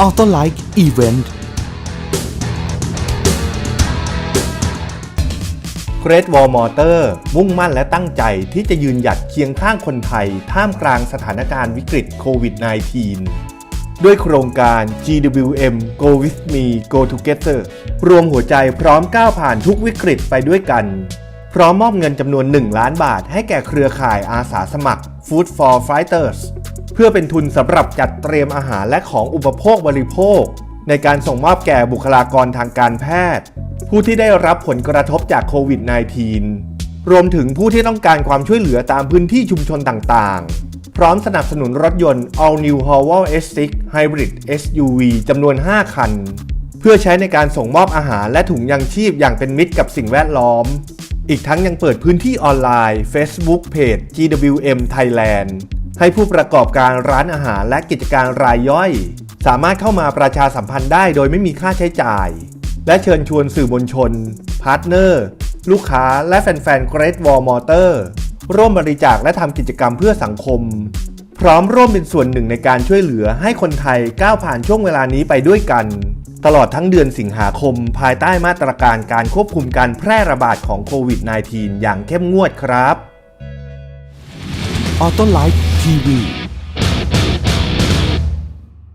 Auto Like Event Great Wall Motor มุ่งมั่นและตั้งใจที่จะยืนหยัดเคียงข้างคนไทย ท่ามกลางสถานการณ์วิกฤตโควิด -19 ด้วยโครงการ GWM Go With Me Go Together รวมหัวใจพร้อมก้าวผ่านทุกวิกฤตไปด้วยกัน พร้อมมอบเงินจำนวน 1 ล้านบาทให้แก่เครือข่ายอาสาสมัคร Food for Fighters เพื่อเป็นทุนสำหรับจัดเตรียมอาหารและของอุปโภคบริโภค ในการส่งมอบแก่บุคลากรทางการแพทย์ ผู้ที่ได้รับผลกระทบจากโควิด -19 รวมถึงผู้ที่ต้องการความช่วยเหลือตามพื้นที่ชุมชนต่างๆ พร้อมสนับสนุนรถยนต์ All New Haval S6 Hybrid SUV จำนวน 5 คัน เพื่อใช้ในการส่งมอบอาหารและถุงยังชีพอย่างเป็นมิตรกับสิ่งแวดล้อมอีกทั้งยังเปิดพื้นที่ออนไลน์ Facebook Page GWM Thailand ให้ผู้ประกอบการร้านอาหารและกิจการรายย่อย สามารถเข้ามาประชาสัมพันธ์ได้โดยไม่มีค่าใช้จ่าย และเชิญชวนสื่อมวลชน พาร์ทเนอร์ ลูกค้าและแฟนๆ Great Wall Motor ร่วมบริจาคและทำกิจกรรมเพื่อสังคม พร้อมร่วมเป็นส่วนหนึ่งในการช่วยเหลือให้คนไทยก้าวผ่านช่วงเวลานี้ไปด้วยกัน ตลอดทั้งเดือนสิงหาคม ภายใต้มาตรการการควบคุมการแพร่ระบาดของโควิด -19 อย่างเข้มงวดครับ Auto Like TV